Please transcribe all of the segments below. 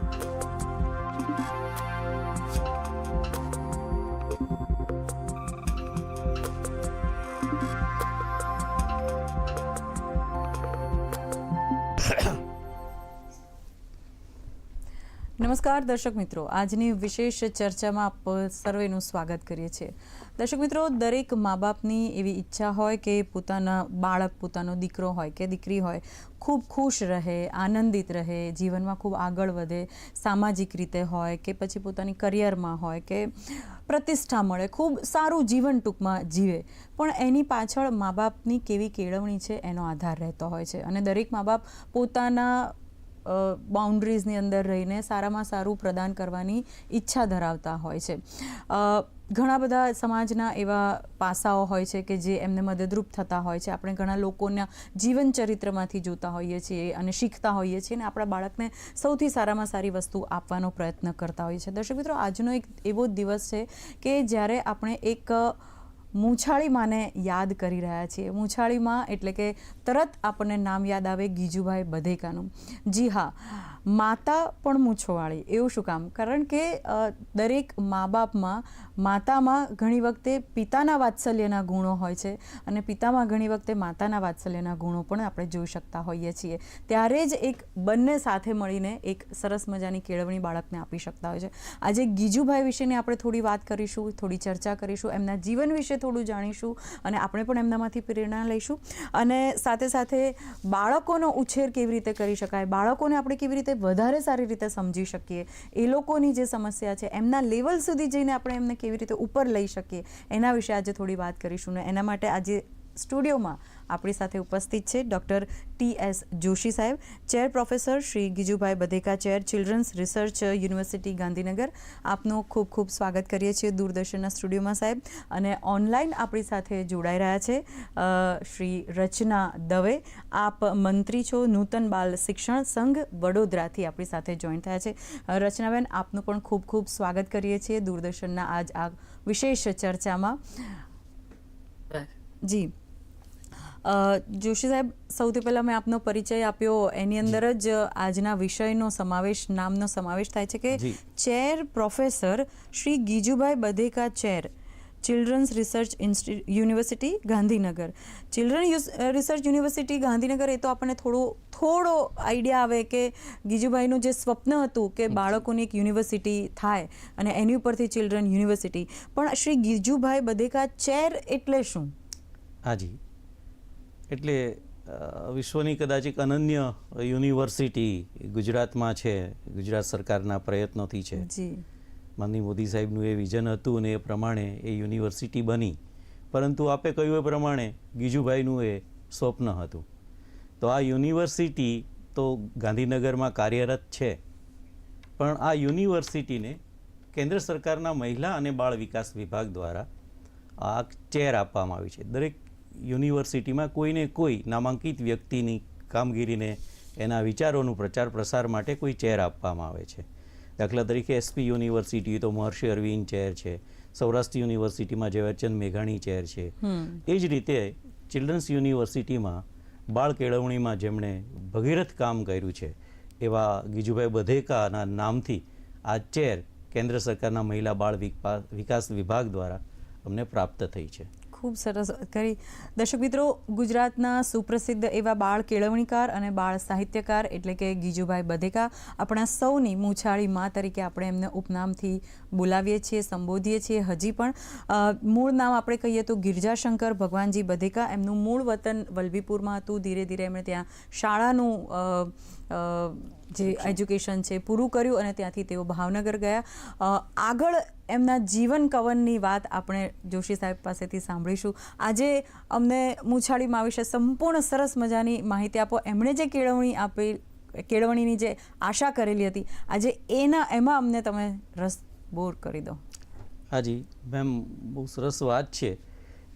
Thank you. નમસ્કાર દર્શક મિત્રો. આજની વિશેષ ચર્ચામાં આપ સર્વેનું સ્વાગત કરીએ છીએ. દર્શક મિત્રો, દરેક મા બાપની એવી ઈચ્છા હોય કે પોતાના બાળક, પોતાનો દીકરો હોય કે દીકરી હોય, ખૂબ ખુશ રહે, આનંદિત રહે, જીવનમાં ખૂબ આગળ વધે, સામાજિક રીતે હોય કે પછી પોતાની કરિયરમાં હોય કે પ્રતિષ્ઠા મળે, ખૂબ સારું જીવન ટૂંકમાં જીવે. પણ એની પાછળ મા બાપની કેવી કેળવણી છે એનો આધાર રહેતો હોય છે. અને દરેક મા બાપ પોતાના બાઉન્ડ્રીઝની અંદર રહીને સારામાં સારું પ્રદાન કરવાની ઈચ્છા ધરાવતા હોય છે. ઘણા બધા સમાજના એવા પાસાઓ હોય છે કે જે એમને મદદરૂપ થતા હોય છે. આપણે ઘણા લોકોના જીવન ચરિત્રમાંથી જોતા હોઈએ છીએ અને શીખતા હોઈએ છીએ અને આપણા બાળકને સૌથી સારામાં સારી વસ્તુ આપવાનો પ્રયત્ન કરતા હોઈએ છીએ. દર્શક મિત્રો, આજનો એક એવો દિવસ છે કે જ્યારે આપણે એક મૂછાળી માને યાદ કરી રહ્યા છીએ. મૂછાળી માં એટલે કે તરત આપણને નામ યાદ આવે ગીજુભાઈ બધેકાનું. જી હા માતા પણ મૂછોવાળી. એવું શું કામ? કારણ કે દરેક મા બાપમાં માતામાં ઘણી વખતે પિતાના વાત્સલ્યના ગુણો હોય છે અને પિતામાં ઘણી વખતે માતાના વાત્સલ્યના ગુણો પણ આપણે જોઈ શકતા હોઈએ છીએ. ત્યારે જ એક બંને સાથે મળીને એક સરસ મજાની કેળવણી બાળકને આપી શકતા હોય છે. આજે ગીજુભાઈ વિશેની આપણે થોડી વાત કરીશું, થોડી ચર્ચા કરીશું, એમના જીવન વિશે થોડું જાણીશું અને આપણે પણ એમનામાંથી પ્રેરણા લઈશું. અને સાથે સાથે બાળકોનો ઉછેર કેવી રીતે કરી શકાય, બાળકોને આપણે કેવી રીતે વધારે સારી રીતે સમજી શકીએ. એ લોકોની જે સમસ્યા છે, એમના લેવલ સુધી જઈને આપણે એમને કેવી રીતે ઉપર લઈ શકીએ, એના વિશે આજે થોડી વાત કરીશું ને એના માટે આજે સ્ટુડિયોમાં આપણી સાથે ઉપસ્થિત છે ડૉક્ટર ટી એસ જોશી સાહેબ chair professor Shri Gijubhai Badheka chair children's research university Gandhinagar. આપનું ખૂબ ખૂબ સ્વાગત કરીએ છીએ દૂરદર્શનના સ્ટુડિયોમાં સાહેબ. અને ઓનલાઈન આપણી સાથે જોડાઈ રહ્યા છે શ્રી રચના દવે. આપ મંત્રી છો નૂતન બાલ શિક્ષણ સંઘ વડોદરાથી આપણી સાથે જોઈન થયા છે. રચનાબેન આપનું પણ ખૂબ ખૂબ સ્વાગત કરીએ છીએ દૂરદર્શનના આજ આ વિશેષ ચર્ચામાં. જી. જોશી સાહેબ સૌથી પહેલાં મેં આપનો પરિચય આપ્યો. એની અંદર જ આજના વિષયનો સમાવેશ નામનો સમાવેશ થાય છે કે chair professor Shri Gijubhai Badheka chair children's research insti university Gandhinagar. Children research university Gandhinagar એ તો આપણને થોડો થોડો આઈડિયા આવે કે ગીજુભાઈનું જે સ્વપ્ન હતું કે બાળકોની એક યુનિવર્સિટી થાય અને એની ઉપરથી ચિલ્ડ્રન યુનિવર્સિટી. પણ શ્રી ગીજુભાઈ બધેકા ચેર એટલે શું? હાજી એટલે વિશ્વની કદાચ એક અનન્ય યુનિવર્સિટી ગુજરાતમાં છે ગુજરાત સરકારના પ્રયત્નોથી છે. માનની મોદી સાહેબનું એ વિઝન હતું અને એ પ્રમાણે એ યુનિવર્સિટી બની. પરંતુ આપે કહ્યું એ પ્રમાણે ગીજુભાઈનું એ સ્વપ્ન હતું. તો આ યુનિવર્સિટી તો ગાંધીનગરમાં કાર્યરત છે. પણ આ યુનિવર્સિટીને કેન્દ્ર સરકારના મહિલા અને બાળ વિકાસ વિભાગ દ્વારા આ ચેર આપવામાં આવી છે. દરેક યુનિવર્સિટીમાં કોઈને કોઈ નામાંકિત વ્યક્તિની કામગીરીને એના વિચારોનું પ્રચાર પ્રસાર માટે કોઈ ચેર આપવામાં આવે છે. દાખલા તરીકે એસપી યુનિવર્સિટી તો મહર્ષિ અરવિંદ ચેર છે સૌરાષ્ટ્ર યુનિવર્સિટીમાં ઝવેરચંદ મેઘાણી ચેર છે. એ જ રીતે ચિલ્ડ્રન્સ યુનિવર્સિટીમાં બાળ કેળવણીમાં જેમણે ભગીરથ કામ કર્યું છે એવા ગીજુભાઈ બધેકાના નામથી આ ચેર કેન્દ્ર સરકારના મહિલા બાળ વિકા- વિકાસ વિભાગ દ્વારા અમને પ્રાપ્ત થઈ છે. ખૂબ સરસ કરી. દર્શક મિત્રો ગુજરાતના સુપ્રસિદ્ધ એવા બાળ કેળવણીકાર અને બાળ સાહિત્યકાર એટલે કે ગીજુભાઈ બધેકા આપણા સૌની મૂછાળી મા તરીકે આપણે એમને ઉપનામથી બોલાવીએ છીએ સંબોધીએ છીએ. હજી પણ મૂળ નામ આપણે કહીએ તો ગિરજાશંકર ભગવાનજી બધેકા. એમનું મૂળ વતન વલભીપુરમાં હતું. ધીરે ધીરે એમણે ત્યાં શાળાનું જે એજ્યુકેશન છે પૂરું કર્યું અને ત્યાંથી તેઓ ભાવનગર ગયા. આગળ એમના જીવન કવનની વાત આપણે જોશી સાહેબ પાસેથી સાંભળીશું. આજે અમને મૂછાળીમાં વિશે સંપૂર્ણ સરસ મજાની માહિતી આપો. એમણે જે કેળવણી આપી કેળવણીની જે આશા કરેલી હતી, આજે એના, એમાં અમને તમે રસ બોર કરી દો. હાજી, મેમ, બહુ સરસ વાત છે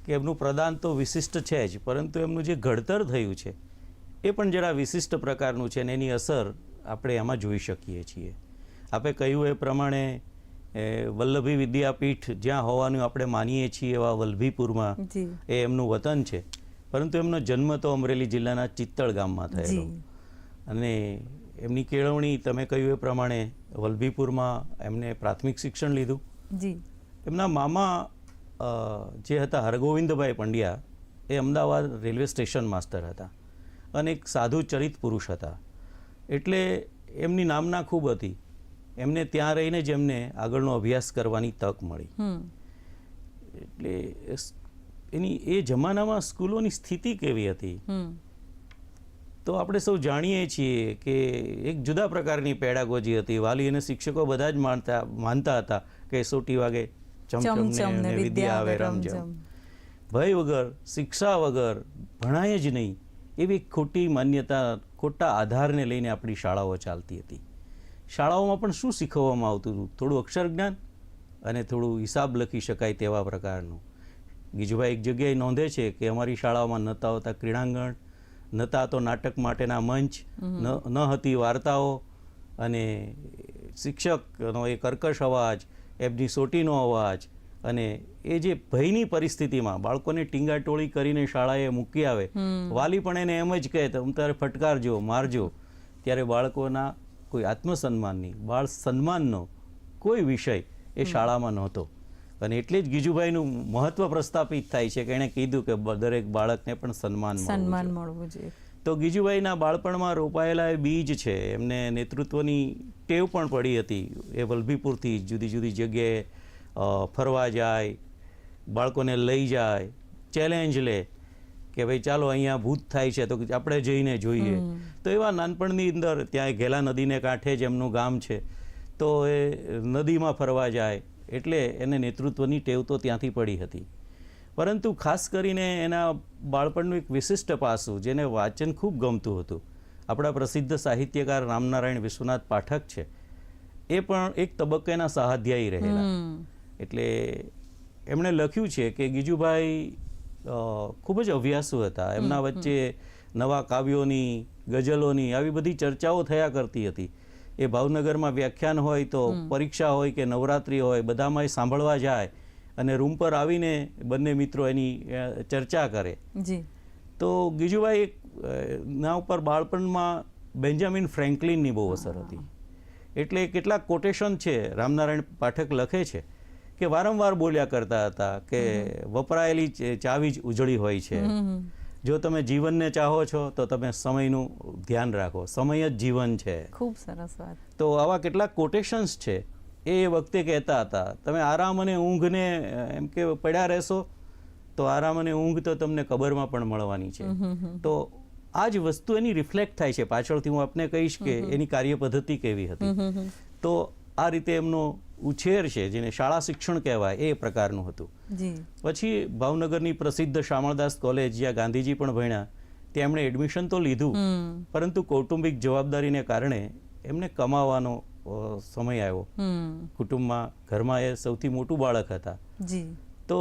કે એમનું પ્રદાન તો વિશિષ્ટ છે જ, પરંતુ એમનું જે ઘડતર થયું છે, એ પણ જરા વિશિષ્ટ પ્રકારનું છે અને એની અસર આપણે એમાં જોઈ શકીએ છીએ. આપણે કહ્યું એ પ્રમાણે એ વલ્લભી વિદ્યાપીઠ જ્યાં હોવાનું આપણે માનીએ છીએ એવા વલ્લભીપુરમાં એ એમનું વતન છે. પરંતુ એમનો જન્મ તો અમરેલી જિલ્લાના ચિત્તળ ગામમાં થયેલો. અને એમની કેળવણી તમે કહ્યું એ પ્રમાણે વલ્લભીપુરમાં એમને પ્રાથમિક શિક્ષણ લીધું. એમના મામા જે હતા હરગોવિંદભાઈ પંડ્યા એ અમદાવાદ રેલવે સ્ટેશન માસ્તર હતા અને એક સાધુ ચરિત પુરુષ હતા. એટલે એમની નામના ખૂબ હતી. એમને ત્યાં રહીને જ એમને આગળનો અભ્યાસ કરવાની તક મળી. એટલે એની એ જમાનામાં સ્કૂલોની સ્થિતિ કેવી હતી? તો આપણે સૌ જાણીએ છીએ કે એક જુદા પ્રકારની પેડાગોજી હતી. વાલી અને શિક્ષકો બધા જ માનતા માનતા હતા કે સોટી વાગે ચમચમ ચમચમ ને ને વિદ્યા આવે રમઝમ. ભય વગર શિક્ષા વગર ભણાય જ નહીં. એવી ખોટી માન્યતા ખોટા આધારને લઈને આપણી શાળાઓ ચાલતી હતી. શાળાઓમાં પણ શું શીખવવામાં આવતું હતું? થોડું અક્ષર જ્ઞાન અને થોડું હિસાબ લખી શકાય તેવા પ્રકારનું. ગીજુભાઈ એક જગ્યાએ નોંધે છે કે અમારી શાળાઓમાં નહોતા હોતા ક્રીડાંગણ નહોતા તો નાટક માટેના મંચ ન ન હતી વાર્તાઓ અને શિક્ષકનો એ કર્કશ અવાજ એમની સોટીનો અવાજ અને એ જે ભયની પરિસ્થિતિમાં બાળકોને ટીંગાટોળી કરીને શાળાએ મૂકી આવે વાલી પણ એને એમ જ કહે તમ તારે ફટકારજો મારજો. ત્યારે બાળકોના કોઈ આત્મસન્માનની બાળ સન્માનનો કોઈ વિષય એ શાળામાં નહોતો. અને એટલે જ ગીજુભાઈનું મહત્વ પ્રસ્થાપિત થાય છે કે એણે કીધું કે દરેક બાળકને પણ સન્માન સન્માન મળવું જોઈએ. તો ગીજુભાઈના બાળપણમાં રોપાયેલા એ બીજ છે એમને નેતૃત્વની ટેવ પણ પડી હતી. એ વલભીપુરથી જુદી જુદી જગ્યાએ ફરવા જાય બાળકોને લઈ જાય ચેલેન્જ લે. કે ભાઈ ચાલો અહીંયા ભૂત થાય છે તો આપણે જઈને જોઈએ. તો એવા નાનપણની અંદર ત્યાં ઘેલા નદીને કાંઠે જ એમનું ગામ છે તો એ નદીમાં ફરવા જાય એટલે એને નેતૃત્વની ટેવ તો ત્યાંથી પડી હતી. પરંતુ ખાસ કરીને એના બાળપણનું એક વિશિષ્ટ પાસું જેને વાંચન ખૂબ ગમતું હતું. આપણા પ્રસિદ્ધ સાહિત્યકાર રામનારાયણ વિશ્વનાથ પાઠક છે. એ પણ એક તબક્કેના સહાધ્યાયી રહેલા. એટલે એમણે લખ્યું છે કે ગીજુભાઈ ખૂબ જ અભ્યાસુ હતા. એમના વચ્ચે નવા કાવ્યોની ગઝલોની આવી બધી ચર્ચાઓ થયા કરતી હતી. એ ભાવનગરમાં વ્યાખ્યાન હોય તો પરીક્ષા હોય કે નવરાત્રિ હોય બધામાં એ સાંભળવા જાય અને રૂમ પર આવીને બંને મિત્રો એની ચર્ચા કરે. તો ગીજુભાઈ ના ઉપર બાળપણમાં બેન્જામિન ફ્રેન્કલિનની બહુ અસર હતી. એટલે કેટલાક કોટેશન છે રામનારાયણ પાઠક લખે છે. કે વારંવાર બોલ્યા કરતા હતા કે વપરાયેલી ચાવી જ ઉજળી હોય છે. જો તમે જીવનને ચાહો છો તો તમે સમયનું ધ્યાન રાખો. સમય જ જીવન છે. ખૂબ સરસ વાત. તો આવા કેટલાક કોટેશન્સ છે એ વખતે કહેતા હતા. તમે આરામ અને ઊંઘને એમ કે પડ્યા રહેશો તો આરામ અને ઊંઘ તો તમને કબરમાં પણ મળવાની છે. તો આ જ વસ્તુ એની રિફ્લેક્ટ થાય છે. પાછળથી હું આપને કહીશ કે એની કાર્ય પદ્ધતિ કેવી હતી. તો આ રીતે એમનો ઉછેર છે જેને શાળા શિક્ષણ કહેવાય એ પ્રકારનું હતું. પછી ભાવનગરની પ્રસિદ્ધ શામળદાસ કોલેજ જ્યાં ગાંધીજી પણ ભણ્યા તેમણે એમણે એડમિશન તો લીધું પરંતુ કૌટુંબિક જવાબદારીને કારણે એમને કમાવાનો સમય આવ્યો. કુટુંબમાં ઘરમાં એ સૌથી મોટું બાળક હતા. તો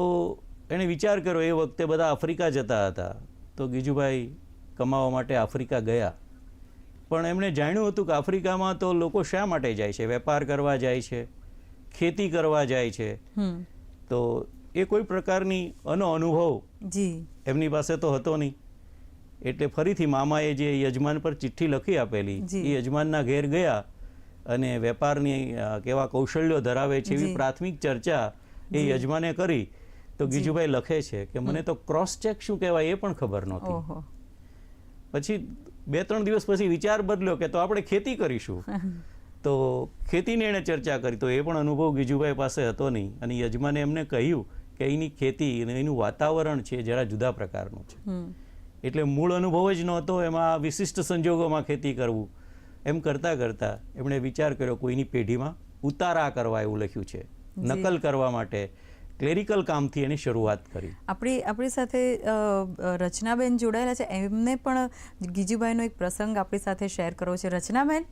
એણે વિચાર કર્યો એ વખતે બધા આફ્રિકા જતા હતા. તો ગીજુભાઈ કમાવા માટે આફ્રિકા ગયા. પણ એમણે જાણ્યું હતું કે આફ્રિકામાં તો લોકો શા માટે જાય છે? વેપાર કરવા જાય છે ખેતી કરવા જાય છે. તો એ કોઈ પ્રકારની અનો અનુભવ એમની પાસે તો હતો નહીં. એટલે ફરીથી મામાએ જે યજમાન પર ચિઠ્ઠી લખી આપેલી એ યજમાનના ઘેર ગયા અને વેપારની કેવા કૌશલ્યો ધરાવે છે એવી પ્રાથમિક ચર્ચા એ યજમાને કરી. તો ગીજુભાઈ લખે છે કે મને તો ક્રોસ ચેક શું કહેવાય એ પણ ખબર નહોતી. પછી બે ત્રણ દિવસ પછી વિચાર બદલ્યો કે તો આપણે ખેતી કરીશું. તો ખેતીની એણે ચર્ચા કરી તો એ પણ અનુભવ ગીજુભાઈ પાસે હતો નહીં. અને યજમાને એમને કહ્યું કે અહીંની ખેતી અને એનું વાતાવરણ છે જરા જુદા પ્રકારનું છે. એટલે મૂળ અનુભવ જ નહોતો એમાં વિશિષ્ટ સંજોગોમાં ખેતી કરવું. એમ કરતાં કરતાં એમણે વિચાર કર્યો કોઈની પેઢીમાં ઉતારા કરવા એવું લખ્યું છે. નકલ કરવા માટે. ક્લેરિકલ કામથી એની શરૂઆત કરી. આપણી આપણી સાથે રચનાબેન જોડાયેલા છે. એમને પણ ગીજીભાઈનો એક પ્રસંગ આપણી સાથે શેર કરવો છે. રચનાબેન?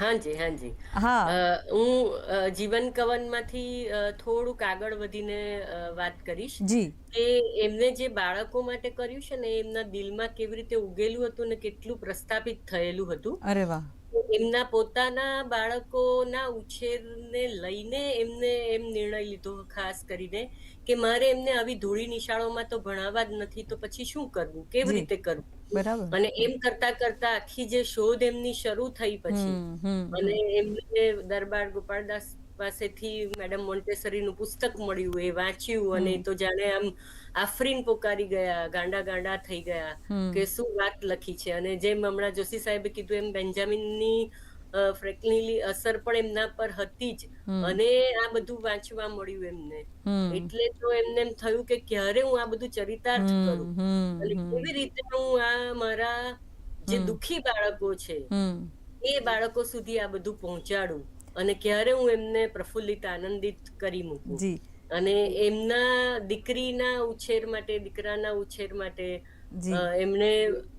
હાજી હાજી. હા. અ, હું જીવન કવનમાંથી થોડુંક આગળ વધીને વાત કરીશ. જી. કે એમને જે બાળકો માટે કર્યું છે ને એમના દિલમાં કેવી રીતે ઉગેલું હતું ને કેટલું પ્રસ્થાપિત થયેલું હતું. અરે વાહ. એમના પોતાના બાળકોના ઉછેરને લઈને એમને એમ નિર્ણય લીધો ખાસ કરીને કે મારે એમને આવી ધૂળી નિશાળોમાં તો ભણાવવા જ નથી તો પછી શું કરવું? કેવી રીતે કરવું? બરાબર. અને એમ કરતા કરતા આખી જે શોધ એમની શરૂ થઈ પછી અને એમને દરબાર ગોપાળદાસ પાસેથી મેડમ મોન્ટેસરીનું પુસ્તક મળ્યું એ વાંચ્યું અને તો જાણે આમ આફરીન પોકારી ગયા ગાંડા ગાંડા થઈ ગયા કે શું વાત લખી છે? અને જેમ હમણાં જોશી સાહેબે કીધું એમ બેન્જામિનની અ, અસર પણ એમના પર હતી જ. અને આ બધું વાંચવા મળ્યું એમને. એટલે તો એમને એમ થયું કે ક્યારે હું આ બધું ચરિતાર્થ કરું? અને કેવી રીતે હું આ મારા જે. દુખી બાળકો છે એ બાળકો સુધી આ બધું પહોંચાડું? અને ક્યારે હું એમને પ્રફુલ્લિત આનંદિત કરી મૂકું? અને એમના દીકરીના ઉછેર માટે દીકરાના ઉછેર માટે એમને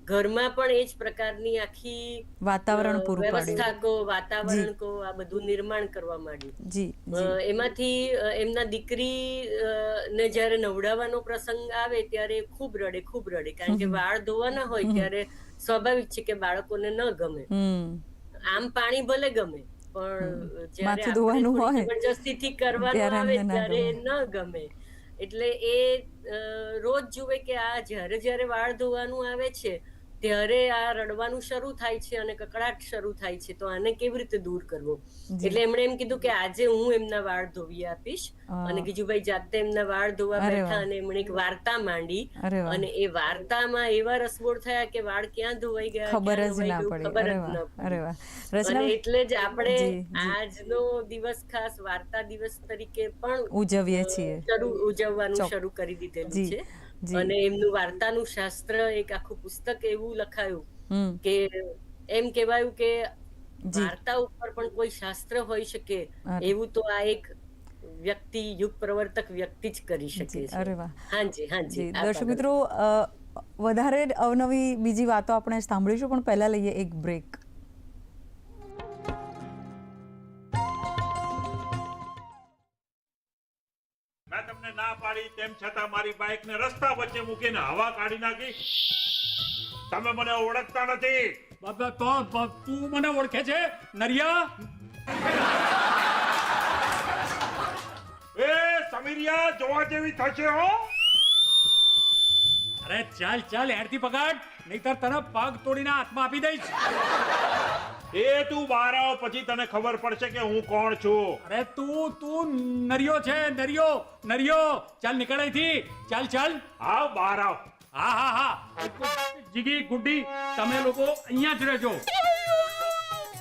ઘરમાં પણ એ જ પ્રકારની આખી વાતાવરણ પૂરું વ્યવસ્થા કો વાતાવરણ કો આ બધું નિર્માણ કરવા માંડ્યું. એમાંથી એમના દીકરી ને જ્યારે નવડાવવાનો પ્રસંગ આવે ત્યારે ખૂબ રડે ખૂબ રડે. કારણ કે વાળ ધોવાના હોય ત્યારે સ્વાભાવિક છે કે બાળકોને ન ગમે. આમ પાણી ભલે ગમે પણ જ્યારે જબરજસ્તી ધોવાનું હોય, જબરજસ્તીથી કરવાનું ત્યારે આવે ત્યારે. ન ગમે એટલે એ રોજ જુએ કે આ જ્યારે જ્યારે વાળ ધોવાનું આવે છે ત્યારે આ રડવાનું શરૂ થાય છે અને કકડાટ શરૂ થાય છે તો આને કેવી રીતે દૂર કરવો? એટલે એમણે એમ કીધું કે આજે હું એમના વાળ ધોવી આપીશ. અને ગીજુભાઈ જાતે એમના વાળ ધોવા બેઠા અને એમણે એક વાર્તા માંડી અને એ વાર્તામાં એવા રસબોળ થયા કે વાળ ક્યાં ધોવાઈ ગયા ખબર જ ના પડી. ખબર જ ન પડી. અને એટલે જ આપણે. આજનો દિવસ ખાસ વાર્તા દિવસ તરીકે પણ ઉજવીએ છીએ. ઉજવવાનું શરૂ કરી દીધેલું છે. અને એમનું વાર્તાનું શાસ્ત્ર એક આખું પુસ્તક એવું લખાયું કે એમ કહેવાયું કે વાર્તા ઉપર પણ કોઈ શાસ્ત્ર હોઈ શકે એવું તો આ એક વ્યક્તિ યુગ પ્રવર્તક વ્યક્તિ જ કરી શકે છે. અરે વાહ. હાજી હાજી. દર્શક મિત્રો વધારે અવનવી બીજી વાતો આપણે સાંભળીશું પણ પહેલા લઈએ એક બ્રેક પાડી તેમ છતાં મારી બાઇક ને રસ્તા વચ્ચે મૂકીને હવા કાઢી નાખી. તમે મને ઓળખતા નથી. બાબા તો તું મને ઓળખે છે? નરિયા? એ સમીરિયા જોવા જેવી થશે હો. અરે ચાલ ચાલ હેડથી પકડ નહીતર તને પગ તોડીને હાથમાં આપી દઈશ. એ તું બહાર આવ પછી તને ખબર પડશે કે હું કોણ છું. અરે તું તું નરિયો છે નરિયો નરિયો. ચાલ નીકળ અહીંથી. ચાલ ચાલ. આવ બહાર આવ. હા હા હા. જીગી ગુડી તમે લોકો અહીંયા જ રહેજો.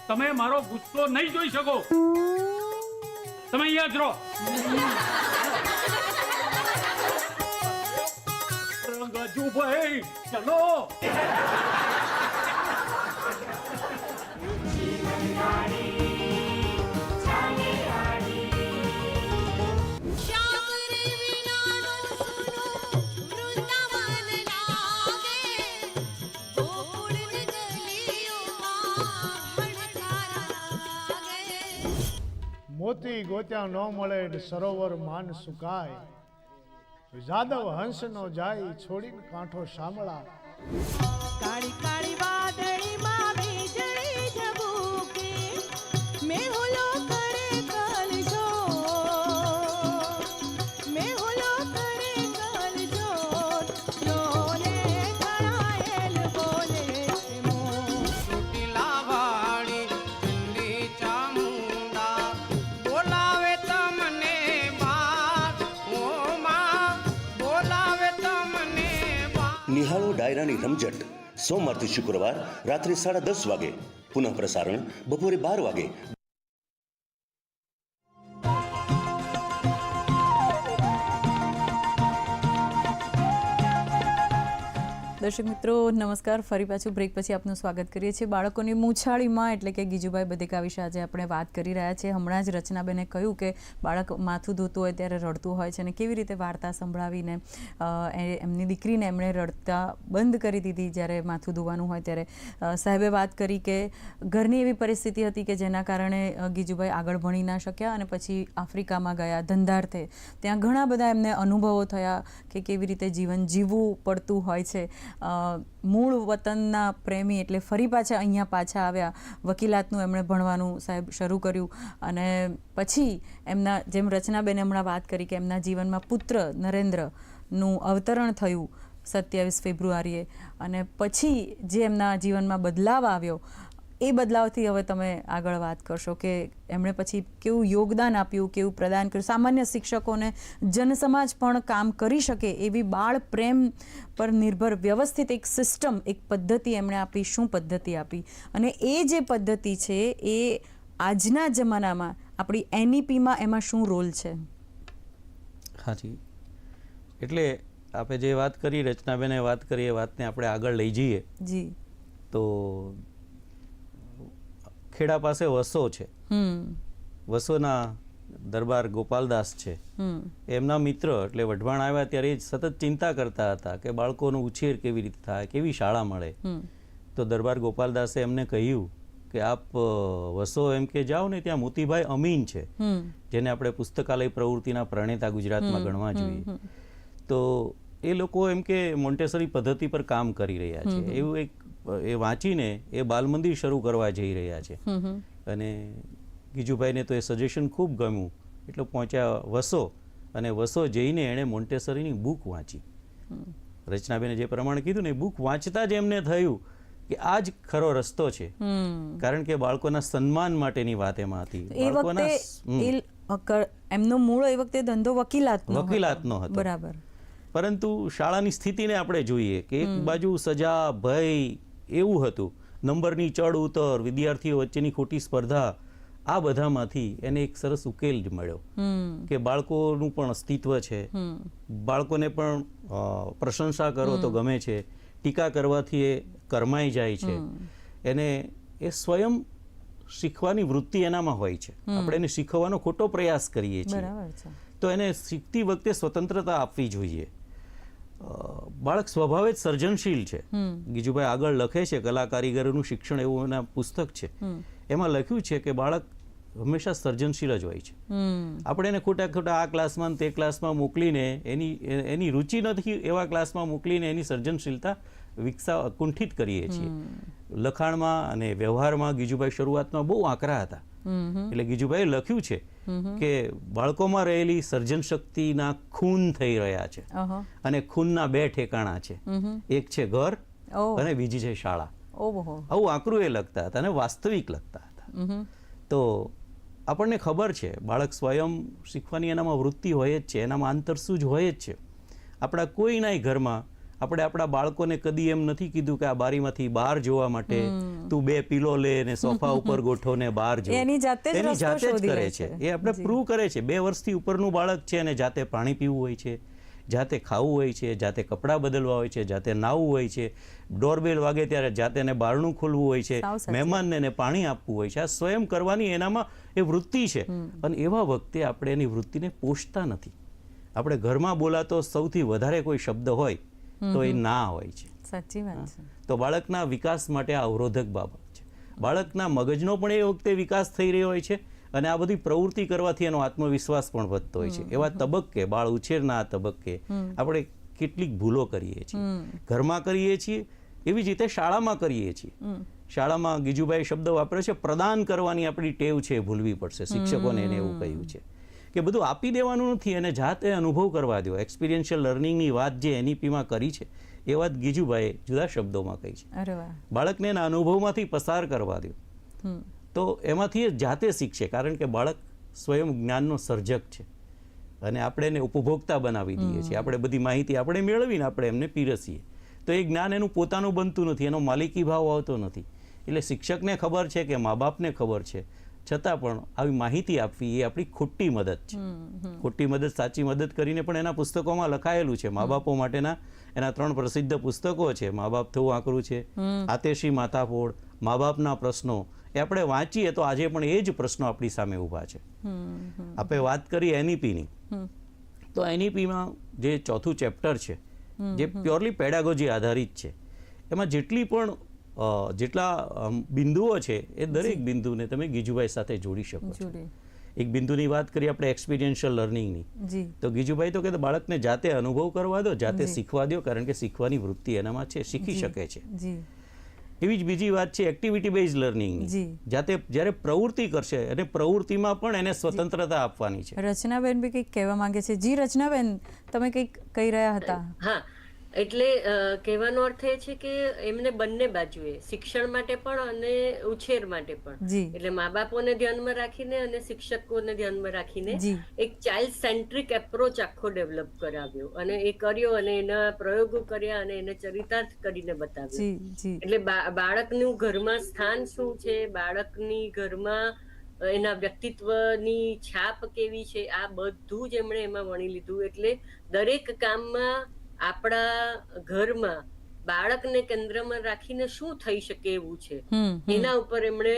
તમે મારો ગુસ્સો નહીં જોઈ શકો. તમે અહીંયા જ રહો. રંગજુભાઈ ચલો. મોતી ગોત્યા ન મળે સરોવર માન સુકાય. જાદવ હંસ નો જાય, છોડીને કાંઠો શામળા કાળી કાળી રમઝટ સોમવારથી શુક્રવાર રાત્રે સાડા દસ વાગે. પુનઃ પ્રસારણ બપોરે બાર વાગે. દર્શક મિત્રો, નમસ્કાર. ફરી પાછું બ્રેક પછી આપનું સ્વાગત કરીએ છીએ બાળકોની મૂછાળીમાં. એટલે કે ગીજુભાઈ બધેકા વિશે આજે આપણે વાત કરી રહ્યા છીએ. હમણાં જ રચનાબેને કહ્યું કે બાળક માથું ધોતું હોય ત્યારે રડતું હોય છે અને કેવી રીતે વાર્તા સંભળાવીને એમની દીકરીને એમણે રડતા બંધ કરી દીધી જ્યારે માથું ધોવાનું હોય ત્યારે. સાહેબે વાત કરી કે ઘરની એવી પરિસ્થિતિ હતી કે જેના કારણે ગીજુભાઈ આગળ ભણી ના શક્યા અને પછી આફ્રિકામાં ગયા ધંધાર્થે. ત્યાં ઘણા બધા એમને અનુભવો થયા કે કેવી રીતે જીવન જીવવું પડતું હોય છે. મૂળ વતનના પ્રેમી એટલે ફરી પાછા અહીંયા પાછા આવ્યા. વકીલાતનું એમણે ભણવાનું સાહેબ શરૂ કર્યું અને પછી એમના જેમ રચનાબેને હમણાં વાત કરી કે એમના જીવનમાં પુત્ર નરેન્દ્રનું અવતરણ થયું સત્યાવીસ ફેબ્રુઆરીએ. અને પછી જે એમના જીવનમાં બદલાવ આવ્યો એ બદલાવથી હવે તમે આગળ વાત કરશો કે એમણે પછી કેવું યોગદાન આપ્યું કેવું પ્રદાન કર્યું. સામાન્ય શિક્ષકોને જનસમાજ પણ કામ કરી શકે એવી બાળ પ્રેમ પર નિર્ભર વ્યવસ્થિત એક સિસ્ટમ એક પદ્ધતિ એમણે આપી. શું પદ્ધતિ આપી? અને એ જે પદ્ધતિ છે એ આજના જમાનામાં આપણી એનઈપીમાં એમાં શું રોલ છે? હાજી. એટલે આપણે જે વાત કરી રચનાબેને વાત કરી એ વાતને આપણે આગળ લઈ જઈએ. જી. તો ખેડા પાસે વસો છે. વસોના દરબાર ગોપાલદાસ છે. એમના મિત્ર એટલે વઢવાણ આવ્યા ત્યારે એ સતત ચિંતા કરતા હતા કે બાળકોનો ઉછેર કેવી રીતે થાય કેવી શાળા મળે. તો દરબાર ગોપાલદાસે એમને કહ્યું કે આપ વસો એમ કે જાઓ ને ત્યાં મોતીભાઈ અમીન છે. જેને આપણે પુસ્તકાલય પ્રવૃત્તિના પ્રણેતા ગુજરાતમાં ગણવા જોઈએ. તો એ લોકો એમ કે મોન્ટેસરી પદ્ધતિ પર કામ કરી રહ્યા છે. એવું એક એ વાંચીને એ બાલમંદિર શરૂ કરવા જઈ રહ્યા છે. અને ગીજુભાઈને તો એ સજેશન ખૂબ ગમ્યું. એટલે પહોંચ્યા વસો અને વસો જઈને એણે મોન્ટેસરીની બુક વાંચી. રચનાબેને જે પ્રમાણે કીધું ને એ બુક વાંચતા જ એમને થયું કે આ જ ખરો રસ્તો છે. કારણ કે બાળકોના સન્માન માટેની વાત એમાં હતી. એ બાળકોના એમનો મૂળ એ વખતે ધંધો વકીલાતનો. વકીલાતનો હતો. બરાબર. પરંતુ શાળાની સ્થિતિને આપણે જોઈએ કે એક બાજુ સજા ભય એવું હતું. નંબરની ચડ ઉતર વિદ્યાર્થીઓ વચ્ચેની ખોટી સ્પર્ધા આ બધામાંથી એને એક સરસ ઉકેલ જ મળ્યો. કે બાળકોનું પણ અસ્તિત્વ છે. બાળકોને પણ પ્રશંસા કરો તો ગમે છે. ટીકા કરવાથી એ કરમાઈ જાય છે. એને એ સ્વયં શીખવાની વૃત્તિ એનામાં હોય છે. આપણે એને શીખવવાનો ખોટો પ્રયાસ કરીએ છીએ. તો એને શીખતી વખતે સ્વતંત્રતા આપવી જોઈએ. બાળક સ્વભાવે જ સર્જનશીલ છે. ગીજુભાઈ આગળ લખે છે કલા કારીગરોનું શિક્ષણ એવું એના પુસ્તક છે. એમાં લખ્યું છે કે બાળક હંમેશા સર્જનશીલ જ હોય છે. આપણે એને ખોટા ખોટા આ ક્લાસમાં તે ક્લાસમાં મોકલીને એની એની રુચિ નથી એવા ક્લાસમાં મોકલીને એની સર્જનશીલતા વિકસાવ કુંઠિત કરીએ છીએ. લખાણમાં અને વ્યવહારમાં ગીજુભાઈ શરૂઆતમાં બહુ આકરા હતા. એટલે ગીજુભાઈએ લખ્યું છે કે બાળકોમાં રહેલી સર્જન શક્તિના ખૂન થઈ રહ્યા છે. અને ખૂનના બે ઠેકાણા છે. એક છે ઘર અને બીજી છે શાળા. આવું આકરું એ લખતા હતા અને વાસ્તવિક લખતા હતા. તો આપણને ખબર છે બાળક સ્વયં શીખવાની એનામાં વૃત્તિ હોય જ છે એનામાં આંતરસૂજ હોય જ છે. આપણા કોઈનાય ઘરમાં આપણે આપણા બાળકોને કદી એમ નથી કીધું કે આ બારીમાંથી બહાર જોવા માટે તું બે પીલો લે ને સોફા ઉપર ગોઠો ને બહાર જો. એની જાતે જ કરે છે. એ આપણે. પ્રૂવ કરે છે. બે વર્ષથી ઉપરનું બાળક છે અને જાતે પાણી પીવું હોય છે જાતે ખાવું હોય છે જાતે કપડાં બદલવા હોય છે જાતે નાવું હોય છે ડોરબેલ વાગે ત્યારે જાતે એને બારણું ખોલવું હોય છે મહેમાનને એને પાણી આપવું હોય છે. આ સ્વયં કરવાની એનામાં એ વૃત્તિ છે. અને એવા વખતે આપણે એની વૃત્તિને પોષતા નથી. આપણે ઘરમાં બોલાતો સૌથી વધારે કોઈ શબ્દ હોય તો એ ના હોય છે. સાચી વાત છે. તો બાળકના વિકાસ માટે આ અવરોધક બાબત છે. બાળકના મગજનો પણ એ વખતે વિકાસ થઈ રહ્યો હોય છે અને આ બધી પ્રવૃત્તિ કરવાથી એનો આત્મવિશ્વાસ પણ વધતો હોય છે. એવા તબક્કે બાળ ઉછેરના આ તબક્કે આપણે કેટલીક ભૂલો કરીએ છીએ. ઘરમાં કરીએ છીએ એવી જ રીતે શાળામાં કરીએ છીએ. શાળામાં ગીજુભાઈ શબ્દ વાપરે છે પ્રદાન કરવાની આપણી ટેવ છે એ ભૂલવી પડશે. શિક્ષકોને એને એવું કહ્યું છે. કે બધું આપી દેવાનું નથી અને જાતે અનુભવ કરવા દો એક્સપિરિયન્શિયલ લર્નિંગની વાત જે એનઈપીમાં કરી છે એ વાત ગીજુભાઈએ જુદા શબ્દોમાં કહી છે. બાળકને એના અનુભવમાંથી પસાર કરવા દો તો એમાંથી એ જાતે શીખશે કારણ કે બાળક સ્વયં જ્ઞાનનો સર્જક છે. અને આપણે એને ઉપભોક્તા બનાવી દઈએ છીએ. આપણે બધી માહિતી આપણે મેળવીને આપણે એમને પીરસીએ. તો એ જ્ઞાન એનું પોતાનું બનતું નથી એનો માલિકી ભાવ આવતો નથી. એટલે શિક્ષકને ખબર છે કે મા બાપને ખબર છે. છતાં પણ આવી માહિતી આપવી એ આપણી ખોટી મદદ છે. ખોટી મદદ સાચી મદદ કરીને પણ એના પુસ્તકોમાં લખાયેલું છે. મા બાપો માટેના એના ત્રણ પ્રસિદ્ધ પુસ્તકો છે. મા બાપ થવું આકરું છે. આતેશી માથાફોડ મા બાપના પ્રશ્નો એ આપણે વાંચીએ તો આજે પણ એ જ પ્રશ્નો આપણી સામે ઊભા છે. આપણે વાત કરી એનઈપીની. તો એનઈપીમાં જે ચોથું ચેપ્ટર છે જે પ્યોરલી પેડાગોજી આધારિત છે. એમાં જેટલી પણ જેટલા બિંદુઓ છે એ દરેક બિંદુને તમે ગીજુભાઈ સાથે જોડી શકો છો. એક બિંદુની વાત કરીએ આપણે એક્સપિરિયન્શિયલ લર્નિંગની જી. તો ગીજુભાઈ તો કે બાળકને જાતે અનુભવ કરવા દો જાતે શીખવા દો કારણ કે શીખવાની વૃત્તિ એનામાં છે શીખી શકે છે. એવી જ બીજી વાત છે એક્ટિવિટી બેઝ લર્નિંગની જાતે જ્યારે પ્રવૃત્તિ કરશે અને પ્રવૃત્તિમાં પણ એને સ્વતંત્રતા આપવાની છે. રચનાબેન બી કંઈક કહેવા માંગે છે. જી રચનાબેન તમે કંઈક કહી રહ્યા હતા. હા એટલે કહેવાનો અર્થ એ છે કે એમને બંને બાજુએ શિક્ષણ માટે પણ અને ઉછેર માટે પણ. એટલે મા બાપોને ધ્યાનમાં રાખીને અને શિક્ષકોને ધ્યાનમાં રાખીને. એક ચાઇલ્ડ સેન્ટ્રિક એપ્રોચ આખો ડેવલપ કરાવ્યો અને એ કર્યો અને એના પ્રયોગો કર્યા અને એને ચરિતાર્થ કરીને બતાવ્યો. એટલે બાળકનું ઘરમાં સ્થાન શું છે? બાળકની ઘરમાં એના વ્યક્તિત્વની છાપ કેવી છે? આ બધું જ એમણે એમાં વણી લીધું. એટલે દરેક કામમાં આપણા ઘરમાં બાળકને કેન્દ્રમાં રાખીને શું થઈ શકે એવું છે. એના ઉપર એમણે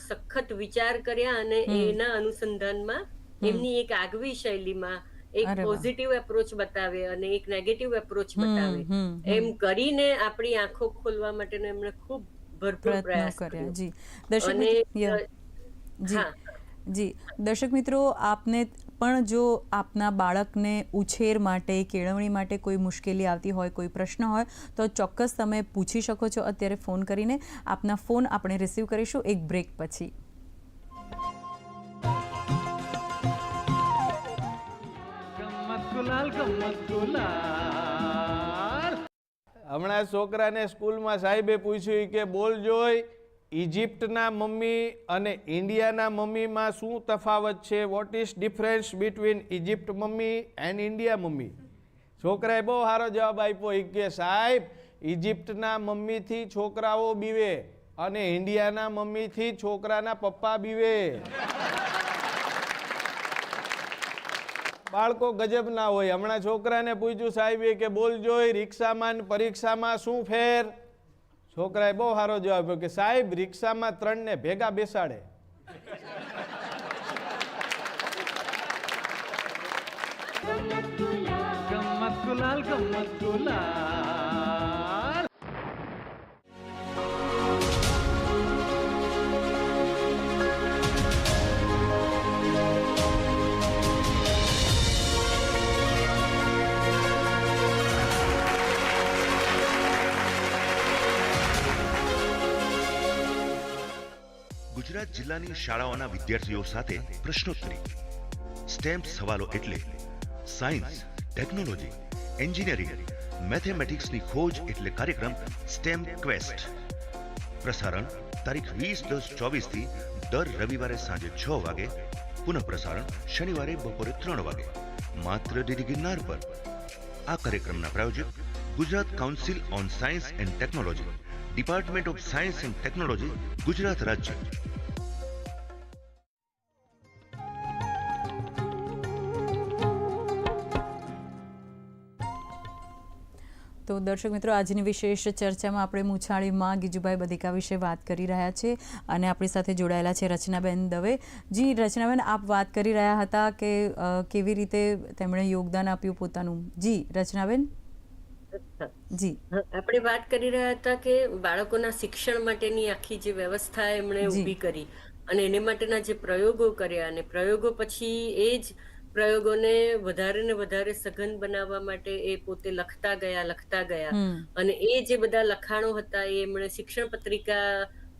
સખત વિચાર કર્યા અને એના અનુસંધાનમાં એમની એક આગવી શૈલીમાં એક પોઝિટિવ એપ્રોચ બતાવે અને એક નેગેટિવ એપ્રોચ બતાવે. એમ કરીને આપણી આંખો ખોલવા માટેનો એમણે ખૂબ ભરપૂર પ્રયાસ કર્યા. જી. દર્શક. જી. દર્શક મિત્રો આપને પણ જો આપના બાળકને ઉછેર માટે કેળવણી માટે કોઈ મુશ્કેલી આવતી હોય કોઈ પ્રશ્ન હોય તો ચોક્કસ તમે પૂછી શકો છો. અત્યારે ફોન કરીને આપના ફોન આપણે રિસીવ કરીશું એક બ્રેક પછી. હમણાં છોકરાને સ્કૂલમાં સાહેબે પૂછ્યું કે બોલ જોઈ ઇજિપ્તના મમ્મી અને ઇન્ડિયાના મમ્મીમાં શું તફાવત છે? What is difference between Egypt mummy and India mummy? છોકરાએ બહુ સારો જવાબ આપ્યો, ઈ કે સાહેબ ઇજિપ્તના મમ્મીથી છોકરાઓ બીવે અને ઇન્ડિયાના મમ્મીથી છોકરાના પપ્પા બીવે. બાળકો ગજબ ના હોય. હમણાં છોકરાને પૂછ્યું સાહેબે કે બોલ જોઈ રિક્ષામાં પરીક્ષામાં શું ફેર? છોકરાએ બહુ સારો જવાબ આપ્યો કે, સાહેબ, રિક્ષામાં ત્રણને ભેગા બેસાડે. ગમ્મત ગુલાલ ગમ્મત ગુલાલ. ગુજરાત જિલ્લાની શાળાઓના વિદ્યાર્થીઓ સાથે પ્રશ્નોત્તરી. સ્ટેમ્પ સવાલો એટલે સાયન્સ ટેકનોલોજી એન્જિનિયરિંગ મેથેમેટિક્સની ખોજ એટલે કાર્યક્રમ સ્ટેમ ક્વેસ્ટ પ્રસારણ તારીખ વીસ દસ ચોવીસથી દર રવિવારે સાંજે છ વાગે. પુનઃ પ્રસારણ શનિવારે બપોરે ત્રણ વાગે. માત્ર ડીડી ગિરનાર પર. આ કાર્યક્રમના પ્રાયોજક Gujarat council on science and technology department of science and technology Gujarat રાજ્ય. દર્શક મિત્રો આજની વિશેષ ચર્ચામાં આપણે મૂછાળીમાં ગીજુભાઈ બધિકા વિશે વાત કરી રહ્યા છે અને આપણી સાથે જોડાયેલા છે રચનાબેન દવે. જી રચનાબેન આપ વાત કરી રહ્યા હતા કે કેવી રીતે તેમણે યોગદાન આપ્યું પોતાનું? જી રચનાબેન? જી. આપણે વાત કરી રહ્યા હતા કે બાળકોના શિક્ષણ માટેની આખી જે વ્યવસ્થા એમણે ઊભી કરી અને એને માટેના જે પ્રયોગો કર્યા અને પ્રયોગો પછી એ જ પ્રયોગોને વધારે ને વધારે સઘન બનાવવા માટે એ પોતે લખતા ગયા લખતા ગયા. અને એ જે બધા લખાણો હતા એ એમણે શિક્ષણ પત્રિકા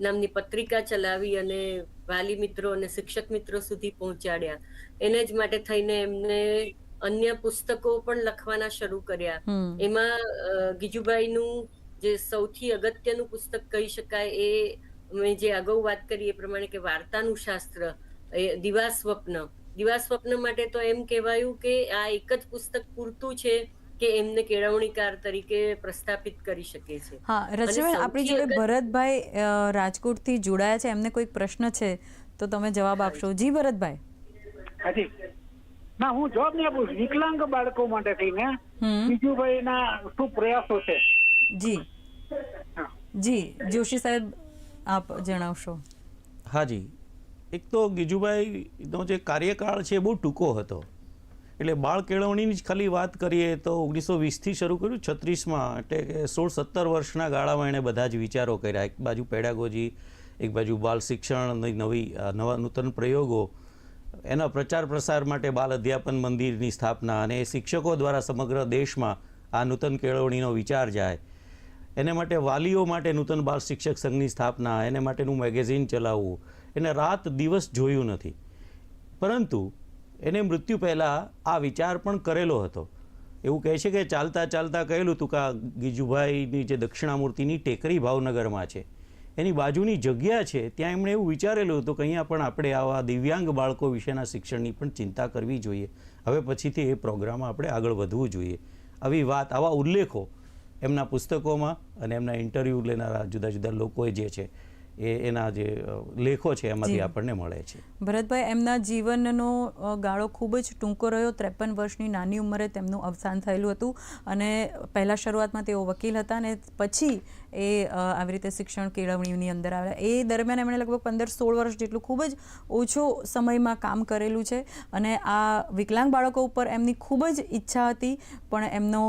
નામની પત્રિકા ચલાવી અને વાલી મિત્રો અને શિક્ષક મિત્રો સુધી પહોંચાડ્યા. એને જ માટે થઈને એમને અન્ય પુસ્તકો પણ લખવાના શરૂ કર્યા. એમાં ગીજુભાઈનું જે સૌથી અગત્યનું પુસ્તક કહી શકાય એ મેં જે અગાઉ વાત કરી એ પ્રમાણે કે વાર્તાનું શાસ્ત્ર એ દિવા સ્વપ્ન દિવા સ્વપ્ન માટે તો એમ કહેવાયું કે આ એક જ પુસ્તક પૂરતું છે કે એમને કેળવણીકાર તરીકે પ્રસ્થાપિત કરી શકે છે. હા રચનાબેન આપણી જોડે ભરતભાઈ રાજકોટ રાજકોટથી જોડાયા છે. એમને કોઈક પ્રશ્ન છે તો તમે જવાબ આપશો. જી ભરતભાઈ. હાજી. ના હું જવાબ નહીં આપું. વિકલાંગ બાળકો માટે થઈને બીજુભાઈ ના શું પ્રયાસો છે? જી. જી જોશી સાહેબ આપ જણાવશો. હાજી. એક તો ગીજુભાઈનો જે કાર્યકાળ છે બહુ ટૂંકો હતો. એટલે બાળ કેળવણીની જ ખાલી વાત કરીએ તો ઓગણીસો વીસથી શરૂ કર્યું, છત્રીસમાં એટલે કે સોળ સત્તર વર્ષના ગાળામાં એણે બધા જ વિચારો કર્યા. એક બાજુ પેડાગોજી, એક બાજુ બાલ શિક્ષણ નવી નવા નૂતન પ્રયોગો. એના પ્રચાર પ્રસાર માટે બાલ અધ્યાપન મંદિરની સ્થાપના અને શિક્ષકો દ્વારા સમગ્ર દેશમાં આ નૂતન કેળવણીનો વિચાર જાય. એને માટે વાલીઓ માટે નૂતન બાળ શિક્ષક સંઘની સ્થાપના, એને માટેનું મેગેઝિન ચલાવવું એને રાત દિવસ જોયું નથી. પરંતુ એને મૃત્યુ પહેલાં આ વિચાર પણ કરેલો હતો. એવું કહે છે કે ચાલતા ચાલતા કહેલું હતું કે આ ગીજુભાઈની જે દક્ષિણામૂર્તિની ટેકરી ભાવનગરમાં છે. એની બાજુની જગ્યા છે, ત્યાં એમણે એવું વિચારેલું હતું કે અહીંયા પણ આપણે આવા દિવ્યાંગ બાળકો વિશેના શિક્ષણની પણ ચિંતા કરવી જોઈએ. હવે પછીથી એ પ્રોગ્રામમાં આપણે આગળ વધવું જોઈએ. આવી વાત, આવા ઉલ્લેખો એમના પુસ્તકોમાં અને એમના ઇન્ટરવ્યૂ લેનારા જુદા જુદા લોકો જે છે એ એના જે લેખો છે એમાંથી આપણને મળે છે. ભરતભાઈ એમના જીવનનો ગાળો ખૂબ જ ટૂંકો રહ્યો. ત્રેપન વર્ષની નાની ઉંમરે તેમનું અવસાન થયેલું હતું અને પહેલાં શરૂઆતમાં તેઓ વકીલ હતા અને પછી એ આવી રીતે શિક્ષણ કેળવણીની અંદર આવ્યા. એ દરમિયાન એમણે લગભગ પંદર સોળ વર્ષ જેટલું ખૂબ જ ઓછો સમયમાં કામ કરેલું છે અને આ વિકલાંગ બાળકો ઉપર એમની ખૂબ જ ઈચ્છા હતી પણ એમનો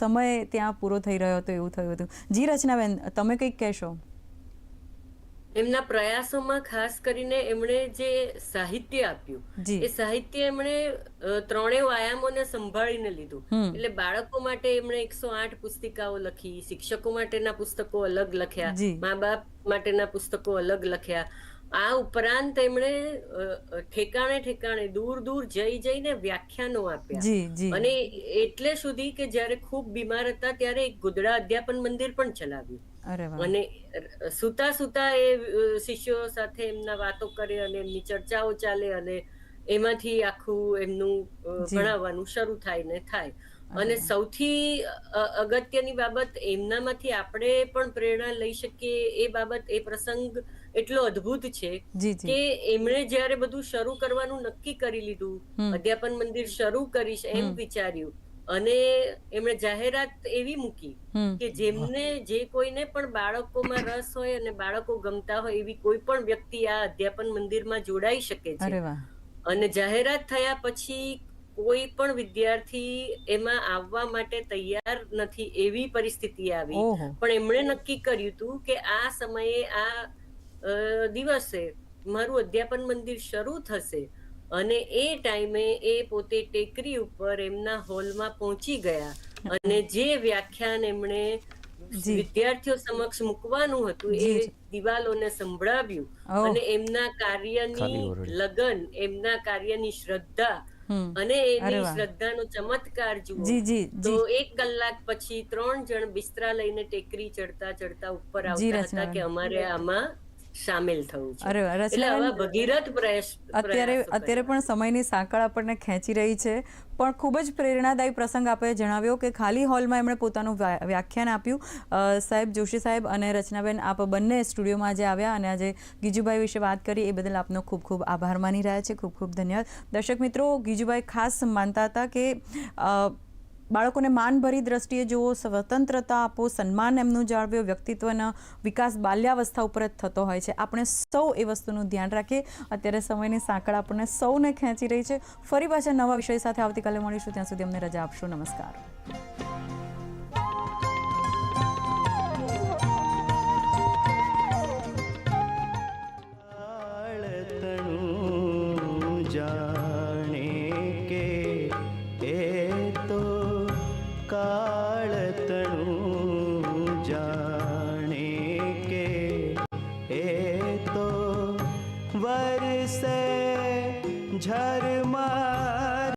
સમય ત્યાં પૂરો થઈ રહ્યો હતો એવું થયું હતું. જી રચનાબેન તમે કંઈક કહેશો? એમના પ્રયાસોમાં ખાસ કરીને એમણે જે સાહિત્ય આપ્યું એ સાહિત્ય એમણે ત્રણેય આયામોને સંભાળીને લીધું. એટલે બાળકો માટે એમણે એકસો આઠ પુસ્તિકાઓ લખી શિક્ષકો માટેના પુસ્તકો અલગ લખ્યા મા બાપ માટેના પુસ્તકો અલગ લખ્યા. આ ઉપરાંત એમણે ઠેકાણે ઠેકાણે દૂર દૂર જઈ જઈને વ્યાખ્યાનો આપ્યા. અને એટલે સુધી કે જ્યારે ખૂબ બીમાર હતા ત્યારે એક ગુદડા અધ્યાપન મંદિર પણ ચલાવ્યું. અને સુતા સુતા એ શિષ્યો સાથે એમના વાતો કરે અને એમની ચર્ચાઓ ચાલે અને એમાંથી આખું એમનું ભણાવવાનું શરૂ થાય ને થાય. અને સૌથી અગત્યની બાબત એમનામાંથી આપણે પણ પ્રેરણા લઈ શકીએ એ બાબત એ પ્રસંગ એટલો અદ્ભુત છે કે એમણે જ્યારે બધું શરૂ કરવાનું નક્કી કરી લીધું અધ્યાપન મંદિર શરૂ કરીશ એમ વિચાર્યું. અને એમણે જાહેરાત એવી મૂકી કે જેમને જે કોઈને પણ બાળકોમાં રસ હોય અને બાળકો ગમતા હોય એવી કોઈ પણ વ્યક્તિ આ અધ્યાપન મંદિરમાં જોડાઈ શકે છે. અને જાહેરાત થયા પછી કોઈ પણ વિદ્યાર્થી એમાં આવવા માટે તૈયાર નથી એવી પરિસ્થિતિ આવી. પણ એમણે નક્કી કર્યું હતું કે આ સમયે આ દિવસે મારું અધ્યાપન મંદિર શરૂ થશે. અને એ ટાઈમે એ પોતે ટેકરી ઉપર એમના હોલમાં પહોંચી ગયા. અને જે વ્યાખ્યાન એમણે વિદ્યાર્થીઓ સમક્ષ મૂકવાનું હતું એ. દિવાલોને સંભળાવ્યું. અને એમના કાર્યની લગન એમના કાર્યની શ્રદ્ધા અને એની. શ્રદ્ધાનો ચમત્કાર જુઓ. તો એક કલાક પછી ત્રણ જણ બિસ્તરા લઈને ટેકરી ચડતા ચડતા ઉપર આવતા હતા કે અમારે આમાં સામેલ થવું છે. અરે રચનાબેન, ભગીરથ પ્રયાસ અત્યારે અત્યારે પણ સમયની સાંકળ આપણને ખેંચી રહી છે પણ ખૂબ જ પ્રેરણાદાયી પ્રસંગ આપે જણાવ્યો કે ખાલી હોલમાં એમણે પોતાનું વ્યાખ્યાન આપ્યું. સાહેબ જોશી સાહેબ અને રચનાબેન આપ બંને સ્ટુડિયોમાં આજે આવ્યા અને આજે ગીજુભાઈ વિશે વાત કરી. એ બદલ આપનો ખૂબ ખૂબ આભાર માની રહ્યા છે. ખૂબ ખૂબ ધન્યવાદ. દર્શક મિત્રો ગીજુભાઈ ખાસ માનતા હતા કે બાળકોને માનભરી દ્રષ્ટિએ જુઓ, સ્વતંત્રતા આપો, સન્માન એમનું જાળવ્યો વ્યક્તિત્વનો વિકાસ બાલ્યાવસ્થા ઉપર જ થતો હોય છે. આપણે સૌ એ વસ્તુનું ધ્યાન રાખીએ. અત્યારે સમયની સાંકળ આપણને સૌને ખેંચી રહી છે. ફરી પાછા નવા વિષય સાથે આવતીકાલે મળીશું. ત્યાં સુધી અમને રજા આપશો. નમસ્કાર.